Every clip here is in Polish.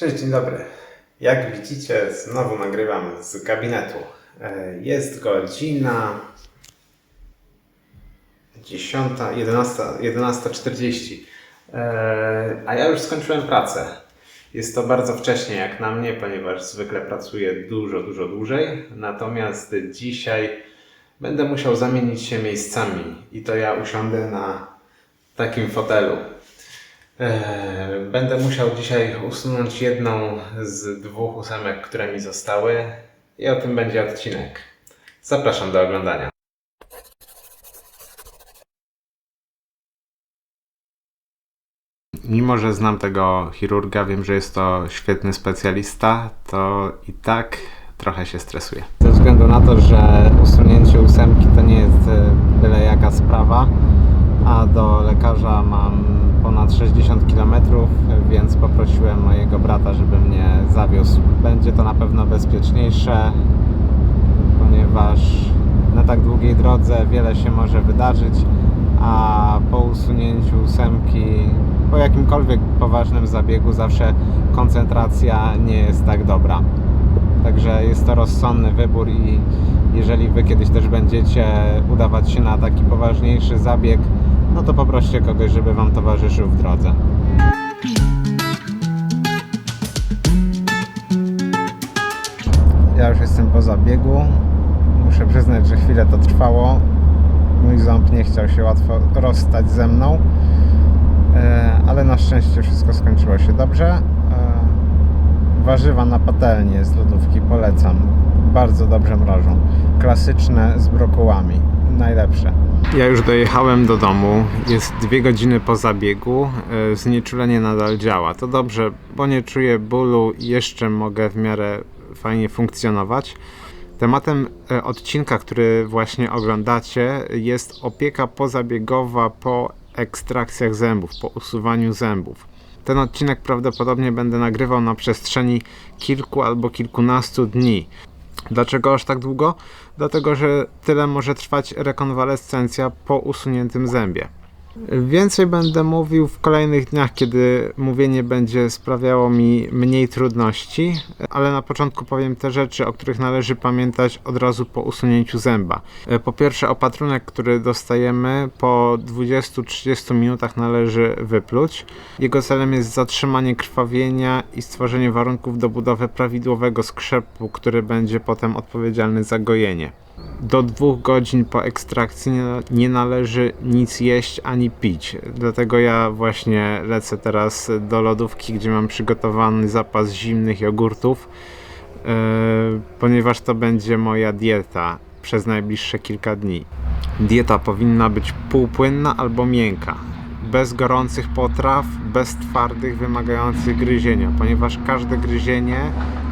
Cześć, dzień dobry. Jak widzicie, znowu nagrywam z gabinetu. E, Jest godzina 10, 11, 11.40, E, a ja już skończyłem pracę. Jest to bardzo wcześnie jak na mnie, ponieważ zwykle pracuję dużo, dużo dłużej. Natomiast dzisiaj będę musiał zamienić się miejscami i to ja usiądę na takim fotelu. Eee, Będę musiał dzisiaj usunąć jedną z dwóch ósemek, które mi zostały i o tym będzie odcinek. Zapraszam do oglądania. Mimo, że znam tego chirurga, wiem, że jest to świetny specjalista, to i tak trochę się stresuję. Ze względu na to, że usunięcie ósemki to nie jest e, byle jaka sprawa, a do lekarza mam ponad 60 km, więc poprosiłem mojego brata, żeby mnie zawiózł. Będzie to na pewno bezpieczniejsze, ponieważ na tak długiej drodze wiele się może wydarzyć, a po usunięciu ósemki, po jakimkolwiek poważnym zabiegu, zawsze koncentracja nie jest tak dobra. Także jest to rozsądny wybór i jeżeli Wy kiedyś też będziecie udawać się na taki poważniejszy zabieg, no to poproście kogoś, żeby Wam towarzyszył w drodze. Ja już jestem po zabiegu. Muszę przyznać, że chwilę to trwało. Mój ząb nie chciał się łatwo rozstać ze mną, E, ale na szczęście wszystko skończyło się dobrze. E, Warzywa na patelnię z lodówki polecam. Bardzo dobrze mrożą. Klasyczne z brokułami. Najlepsze. Ja już dojechałem do domu. Jest dwie godziny po zabiegu. E, Znieczulenie nadal działa. To dobrze, bo nie czuję bólu i jeszcze mogę w miarę fajnie funkcjonować. Tematem e, odcinka, który właśnie oglądacie, jest opieka pozabiegowa po ekstrakcjach zębów, po usuwaniu zębów. Ten odcinek prawdopodobnie będę nagrywał na przestrzeni kilku albo kilkunastu dni. Dlaczego aż tak długo? Dlatego, że tyle może trwać rekonwalescencja po usuniętym zębie. Więcej będę mówił w kolejnych dniach, kiedy mówienie będzie sprawiało mi mniej trudności, ale na początku powiem te rzeczy, o których należy pamiętać od razu po usunięciu zęba. Po pierwsze, opatrunek, który dostajemy po 20-30 minutach należy wypluć. Jego celem jest zatrzymanie krwawienia i stworzenie warunków do budowy prawidłowego skrzepu, który będzie potem odpowiedzialny za gojenie. Do dwóch godzin po ekstrakcji nie, nie należy nic jeść ani pić. Dlatego ja właśnie lecę teraz do lodówki, gdzie mam przygotowany zapas zimnych jogurtów, yy, ponieważ to będzie moja dieta przez najbliższe kilka dni. Dieta powinna być półpłynna albo miękka. Bez gorących potraw, bez twardych, wymagających gryzienia, ponieważ każde gryzienie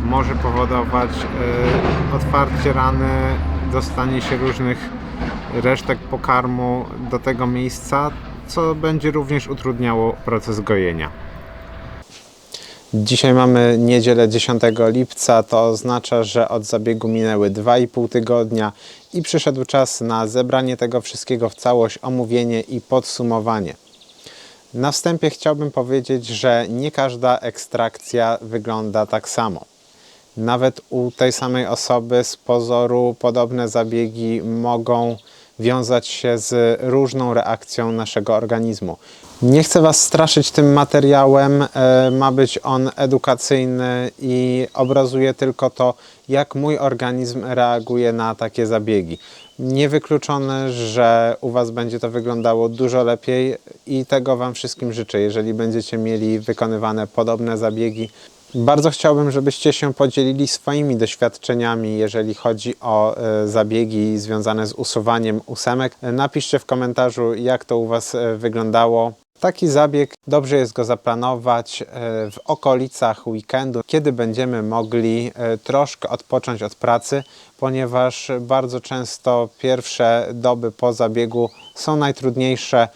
może powodować yy, otwarcie rany, dostanie się różnych resztek pokarmu do tego miejsca, co będzie również utrudniało proces gojenia. Dzisiaj mamy niedzielę 10 lipca, to oznacza, że od zabiegu minęły 2,5 tygodnia i przyszedł czas na zebranie tego wszystkiego w całość, omówienie i podsumowanie. Na wstępie chciałbym powiedzieć, że nie każda ekstrakcja wygląda tak samo. Nawet u tej samej osoby z pozoru podobne zabiegi mogą wiązać się z różną reakcją naszego organizmu. Nie chcę Was straszyć tym materiałem, e, ma być on edukacyjny i obrazuje tylko to, jak mój organizm reaguje na takie zabiegi. Niewykluczone, że u Was będzie to wyglądało dużo lepiej i tego Wam wszystkim życzę, jeżeli będziecie mieli wykonywane podobne zabiegi. Bardzo chciałbym, żebyście się podzielili swoimi doświadczeniami, jeżeli chodzi o e, zabiegi związane z usuwaniem ósemek. E, Napiszcie w komentarzu, jak to u Was e, wyglądało. Taki zabieg dobrze jest go zaplanować w okolicach weekendu, kiedy będziemy mogli troszkę odpocząć od pracy, ponieważ bardzo często pierwsze doby po zabiegu są najtrudniejsze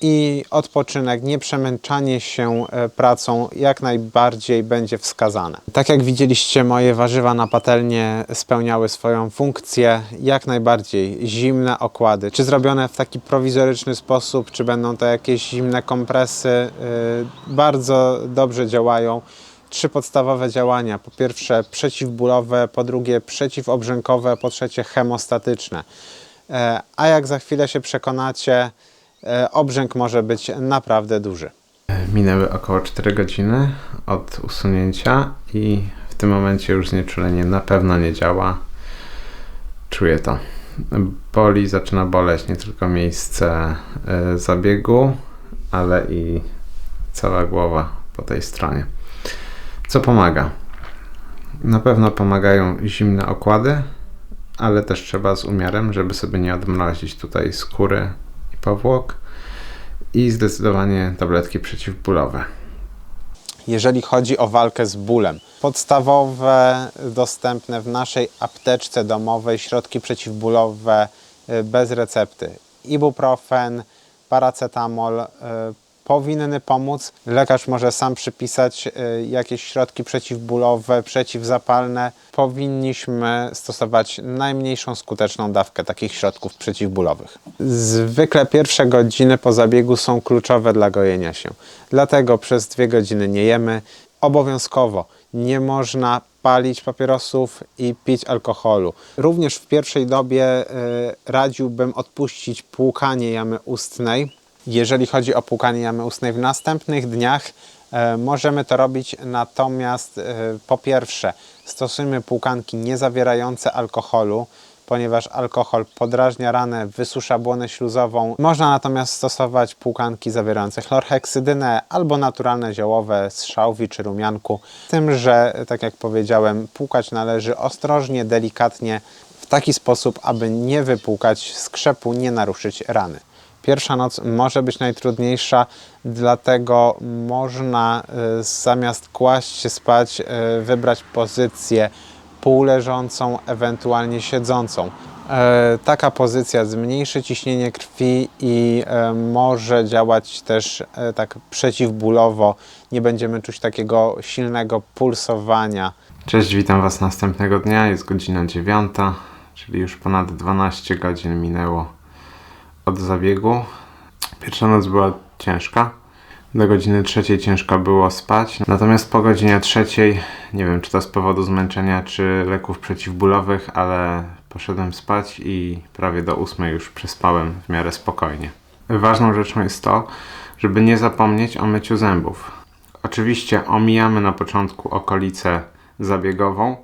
i odpoczynek, nieprzemęczanie się e, pracą jak najbardziej będzie wskazane. Tak jak widzieliście, moje warzywa na patelnię spełniały swoją funkcję, jak najbardziej zimne okłady. Czy zrobione w taki prowizoryczny sposób, czy będą to jakieś zimne kompresy, e, bardzo dobrze działają. trzy podstawowe działania. Po pierwsze przeciwbólowe, po drugie przeciwobrzękowe, po trzecie hemostatyczne. E, A jak za chwilę się przekonacie, e, obrzęk może być naprawdę duży. Minęły około 4 godziny od usunięcia i w tym momencie już znieczulenie na pewno nie działa. Czuję to. Boli, zaczyna boleć nie tylko miejsce e, zabiegu, ale i cała głowa po tej stronie. Co pomaga? Na pewno pomagają zimne okłady, ale też trzeba z umiarem, żeby sobie nie odmrozić tutaj skóry powłok. I zdecydowanie tabletki przeciwbólowe. Jeżeli chodzi o walkę z bólem, podstawowe, dostępne w naszej apteczce domowej środki przeciwbólowe y, bez recepty. Ibuprofen, paracetamol y, powinny pomóc. Lekarz może sam przypisać y, jakieś środki przeciwbólowe, przeciwzapalne. Powinniśmy stosować najmniejszą skuteczną dawkę takich środków przeciwbólowych. Zwykle pierwsze godziny po zabiegu są kluczowe dla gojenia się. Dlatego przez dwie godziny nie jemy. Obowiązkowo nie można palić papierosów i pić alkoholu. Również w pierwszej dobie y, radziłbym odpuścić płukanie jamy ustnej. Jeżeli chodzi o płukanie jamy ustnej w następnych dniach, e, możemy to robić, natomiast e, po pierwsze stosujmy płukanki nie zawierające alkoholu, ponieważ alkohol podrażnia ranę, wysusza błonę śluzową. Można natomiast stosować płukanki zawierające chlorheksydynę albo naturalne ziołowe z szałwi czy rumianku. Z tym, że tak jak powiedziałem, płukać należy ostrożnie, delikatnie, w taki sposób, aby nie wypłukać skrzepu, nie naruszyć rany. Pierwsza noc może być najtrudniejsza, dlatego można y, zamiast kłaść się spać, y, wybrać pozycję półleżącą, ewentualnie siedzącą. E, Taka pozycja zmniejszy ciśnienie krwi i może działać też tak przeciwbólowo. Nie będziemy czuć takiego silnego pulsowania. Cześć, witam Was następnego dnia. Jest godzina 9, czyli już ponad 12 godzin minęło od zabiegu. Pierwsza noc była ciężka. Do godziny trzeciej ciężko było spać. Natomiast po godzinie trzeciej, nie wiem czy to z powodu zmęczenia, czy leków przeciwbólowych, ale poszedłem spać i prawie do ósmej już przespałem w miarę spokojnie. Ważną rzeczą jest to, żeby nie zapomnieć o myciu zębów. Oczywiście omijamy na początku okolicę zabiegową,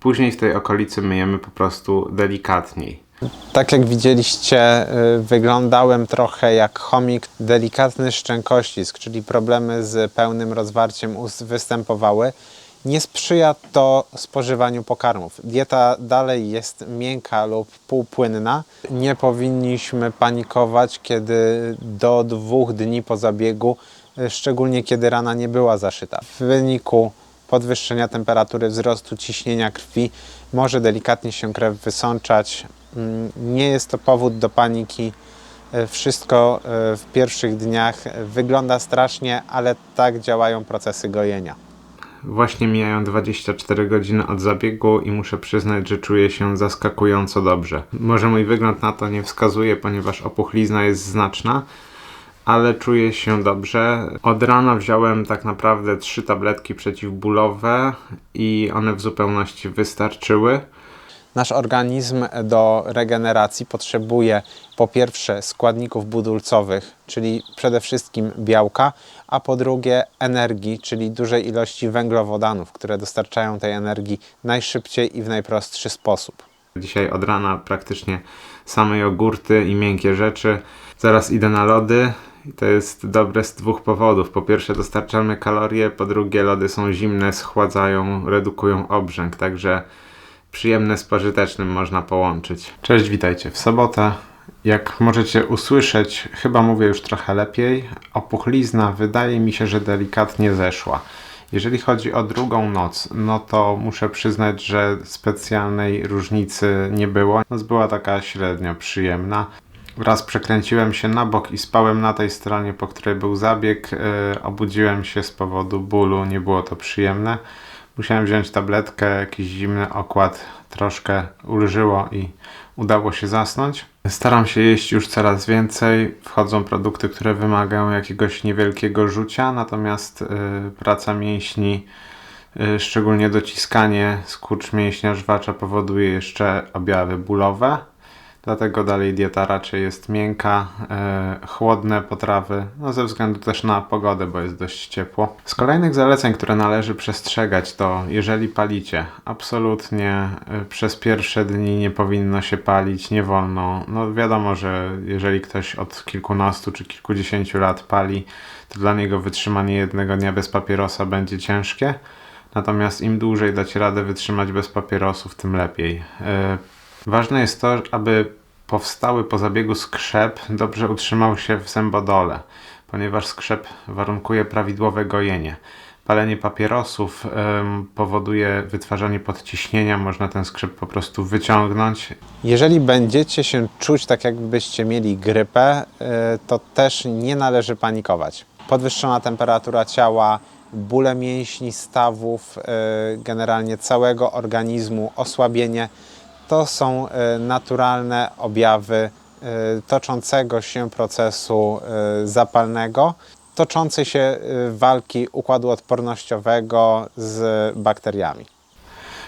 później w tej okolicy myjemy po prostu delikatniej. Tak jak widzieliście, y, wyglądałem trochę jak chomik. Delikatny szczękościsk, czyli problemy z pełnym rozwarciem ust występowały. Nie sprzyja to spożywaniu pokarmów. Dieta dalej jest miękka lub półpłynna. Nie powinniśmy panikować, kiedy do dwóch dni po zabiegu, y, szczególnie kiedy rana nie była zaszyta. W wyniku podwyższenia temperatury, wzrostu ciśnienia krwi może delikatnie się krew wysączać. Mm, Nie jest to powód do paniki. E, Wszystko e, w pierwszych dniach wygląda strasznie, ale tak działają procesy gojenia. Właśnie mijają 24 godziny od zabiegu i muszę przyznać, że czuję się zaskakująco dobrze. Może mój wygląd na to nie wskazuje, ponieważ opuchlizna jest znaczna, ale czuję się dobrze. Od rana wziąłem tak naprawdę trzy tabletki przeciwbólowe i one w zupełności wystarczyły. Nasz organizm do regeneracji potrzebuje po pierwsze składników budulcowych, czyli przede wszystkim białka, a po drugie energii, czyli dużej ilości węglowodanów, które dostarczają tej energii najszybciej i w najprostszy sposób. Dzisiaj od rana praktycznie same jogurty i miękkie rzeczy. Zaraz idę na lody. I to jest dobre z dwóch powodów. Po pierwsze dostarczamy kalorie, po drugie lody są zimne, schładzają, redukują obrzęk, także przyjemne z pożytecznym można połączyć. Cześć, witajcie w sobotę. Jak możecie usłyszeć, chyba mówię już trochę lepiej, opuchlizna wydaje mi się, że delikatnie zeszła. Jeżeli chodzi o drugą noc, no to muszę przyznać, że specjalnej różnicy nie było. Noc była taka średnio przyjemna. Raz przekręciłem się na bok i spałem na tej stronie, po której był zabieg. Yy, obudziłem się z powodu bólu, nie było to przyjemne. Musiałem wziąć tabletkę, jakiś zimny okład, troszkę ulżyło i udało się zasnąć. Staram się jeść już coraz więcej. Wchodzą produkty, które wymagają jakiegoś niewielkiego rzucia, natomiast yy, praca mięśni Y, Szczególnie dociskanie skurcz mięśnia żwacza powoduje jeszcze objawy bólowe. Dlatego dalej dieta raczej jest miękka, e, chłodne potrawy, no ze względu też na pogodę, bo jest dość ciepło. Z kolejnych zaleceń, które należy przestrzegać, to jeżeli palicie, absolutnie e, przez pierwsze dni nie powinno się palić, nie wolno. No wiadomo, że jeżeli ktoś od kilkunastu czy kilkudziesięciu lat pali, to dla niego wytrzymanie jednego dnia bez papierosa będzie ciężkie. Natomiast im dłużej dacie radę wytrzymać bez papierosów, tym lepiej. E, Ważne jest to, aby powstały po zabiegu skrzep dobrze utrzymał się w zębodole, ponieważ skrzep warunkuje prawidłowe gojenie. Palenie papierosów em, powoduje wytwarzanie podciśnienia, można ten skrzep po prostu wyciągnąć. Jeżeli będziecie się czuć tak, jakbyście mieli grypę, y, to też nie należy panikować. Podwyższona temperatura ciała, bóle mięśni, stawów, y, generalnie całego organizmu, osłabienie to są y, naturalne objawy y, toczącego się procesu y, zapalnego, toczącej się walki układu odpornościowego z bakteriami.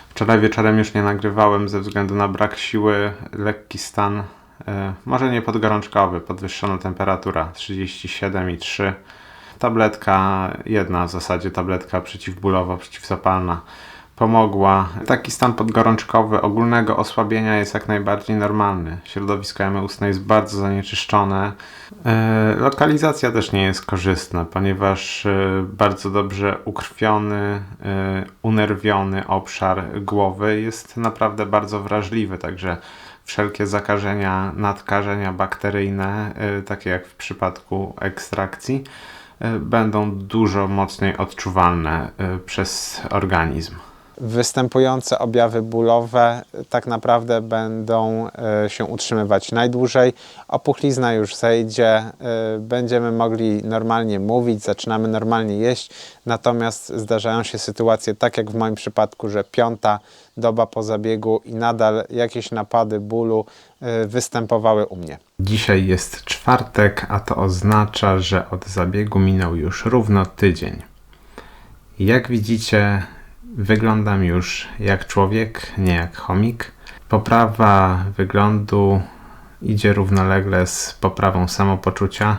Wczoraj wieczorem już nie nagrywałem ze względu na brak siły, lekki stan, może nie podgorączkowy, podwyższona temperatura 37,3. Tabletka, jedna w zasadzie tabletka przeciwbólowa, przeciwzapalna pomogła. Taki stan podgorączkowy ogólnego osłabienia jest jak najbardziej normalny. Środowisko jamy ustnej jest bardzo zanieczyszczone. E, Lokalizacja też nie jest korzystna, ponieważ e, bardzo dobrze ukrwiony, e, unerwiony obszar głowy jest naprawdę bardzo wrażliwy, także wszelkie zakażenia, nadkażenia bakteryjne, takie jak w przypadku ekstrakcji, będą dużo mocniej odczuwalne przez organizm. Występujące objawy bólowe tak naprawdę będą e, się utrzymywać najdłużej. Opuchlizna już zejdzie, e, będziemy mogli normalnie mówić, zaczynamy normalnie jeść. Natomiast zdarzają się sytuacje, tak jak w moim przypadku, że piąta doba po zabiegu i nadal jakieś napady bólu e, występowały u mnie. Dzisiaj jest czwartek, a to oznacza, że od zabiegu minął już równo tydzień. Jak widzicie, wyglądam już jak człowiek, nie jak chomik. Poprawa wyglądu idzie równolegle z poprawą samopoczucia.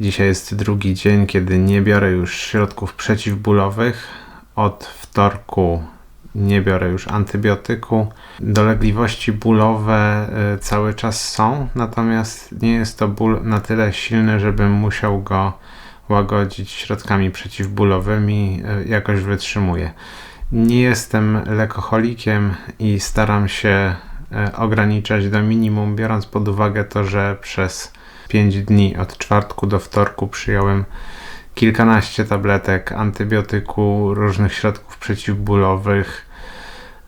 Dzisiaj jest drugi dzień, kiedy nie biorę już środków przeciwbólowych. Od wtorku nie biorę już antybiotyku. Dolegliwości bólowe y, cały czas są, natomiast nie jest to ból na tyle silny, żebym musiał go łagodzić środkami przeciwbólowymi, y, jakoś wytrzymuję. Nie jestem lekoholikiem i staram się y, ograniczać do minimum, biorąc pod uwagę to, że przez 5 dni od czwartku do wtorku przyjąłem kilkanaście tabletek antybiotyku, różnych środków przeciwbólowych.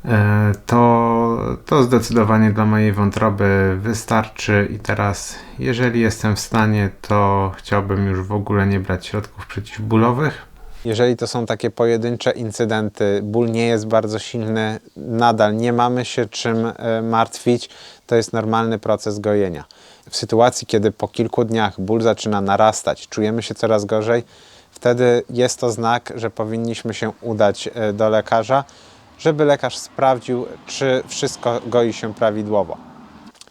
E, To, to zdecydowanie dla mojej wątroby wystarczy i teraz, jeżeli jestem w stanie, to chciałbym już w ogóle nie brać środków przeciwbólowych. Jeżeli to są takie pojedyncze incydenty, ból nie jest bardzo silny, nadal nie mamy się czym e, martwić, to jest normalny proces gojenia. W sytuacji, kiedy po kilku dniach ból zaczyna narastać, czujemy się coraz gorzej, wtedy jest to znak, że powinniśmy się udać e, do lekarza, żeby lekarz sprawdził, czy wszystko goi się prawidłowo.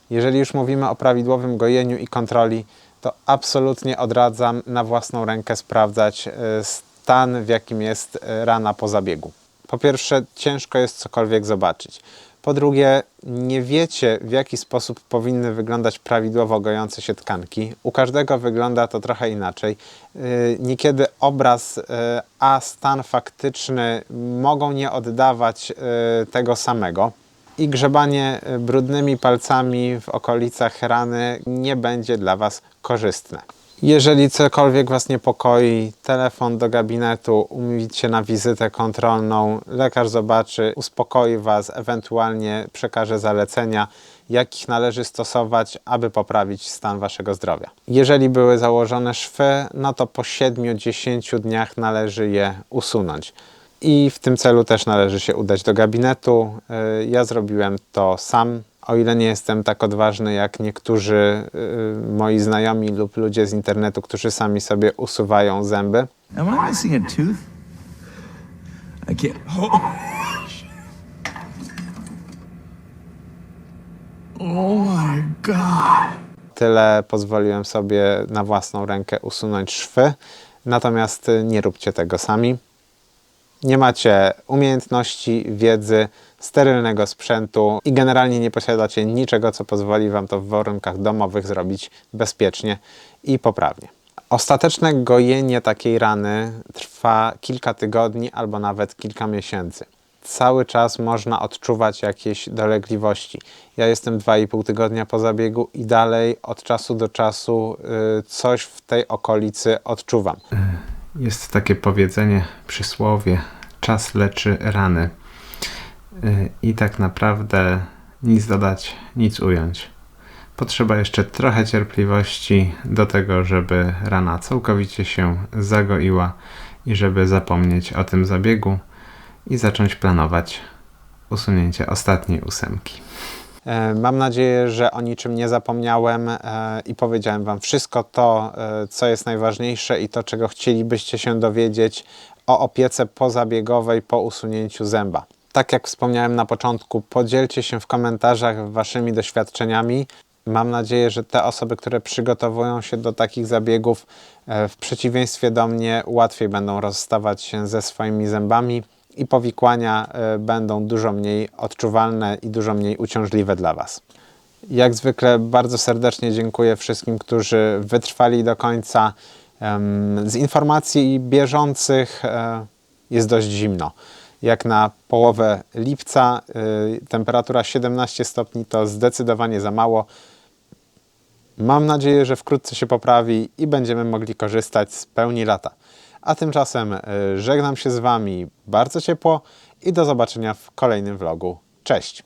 Jeżeli już mówimy o prawidłowym gojeniu i kontroli, to absolutnie odradzam na własną rękę sprawdzać e, stan, w jakim jest e, rana po zabiegu. Po pierwsze, ciężko jest cokolwiek zobaczyć. Po drugie, nie wiecie, w jaki sposób powinny wyglądać prawidłowo gojące się tkanki. U każdego wygląda to trochę inaczej. Yy, Niekiedy obraz, yy, a stan faktyczny mogą nie oddawać yy, tego samego. I grzebanie brudnymi palcami w okolicach rany nie będzie dla Was korzystne. Jeżeli cokolwiek Was niepokoi, telefon do gabinetu, umówicie na wizytę kontrolną, lekarz zobaczy, uspokoi Was, ewentualnie przekaże zalecenia, jakich należy stosować, aby poprawić stan Waszego zdrowia. Jeżeli były założone szwy, no to po 7-10 dniach należy je usunąć. I w tym celu też należy się udać do gabinetu. Y, Ja zrobiłem to sam. O ile nie jestem tak odważny jak niektórzy y, moi znajomi lub ludzie z internetu, którzy sami sobie usuwają zęby, Am I missing a tooth? I can't. Oh. oh my god. Tyle pozwoliłem sobie na własną rękę usunąć szwy, natomiast y, nie róbcie tego sami. Nie macie umiejętności, wiedzy, sterylnego sprzętu i generalnie nie posiadacie niczego, co pozwoli Wam to w warunkach domowych zrobić bezpiecznie i poprawnie. Ostateczne gojenie takiej rany trwa kilka tygodni albo nawet kilka miesięcy. Cały czas można odczuwać jakieś dolegliwości. Ja jestem 2,5 tygodnia po zabiegu i dalej od czasu do czasu y, coś w tej okolicy odczuwam. Jest takie powiedzenie, przysłowie: czas leczy rany. Y, I tak naprawdę nic dodać, nic ująć. Potrzeba jeszcze trochę cierpliwości do tego, żeby rana całkowicie się zagoiła i żeby zapomnieć o tym zabiegu i zacząć planować usunięcie ostatniej ósemki. E, Mam nadzieję, że o niczym nie zapomniałem e, i powiedziałem Wam wszystko to, e, co jest najważniejsze i to, czego chcielibyście się dowiedzieć o opiece pozabiegowej po usunięciu zęba. Tak jak wspomniałem na początku, podzielcie się w komentarzach Waszymi doświadczeniami. Mam nadzieję, że te osoby, które przygotowują się do takich zabiegów, e, w przeciwieństwie do mnie, łatwiej będą rozstawać się ze swoimi zębami i powikłania e, będą dużo mniej odczuwalne i dużo mniej uciążliwe dla Was. Jak zwykle bardzo serdecznie dziękuję wszystkim, którzy wytrwali do końca. Z informacji bieżących e, jest dość zimno. Jak na połowę lipca y, temperatura 17 stopni to zdecydowanie za mało. Mam nadzieję, że wkrótce się poprawi i będziemy mogli korzystać z pełni lata. A tymczasem y, żegnam się z Wami bardzo ciepło i do zobaczenia w kolejnym vlogu. Cześć!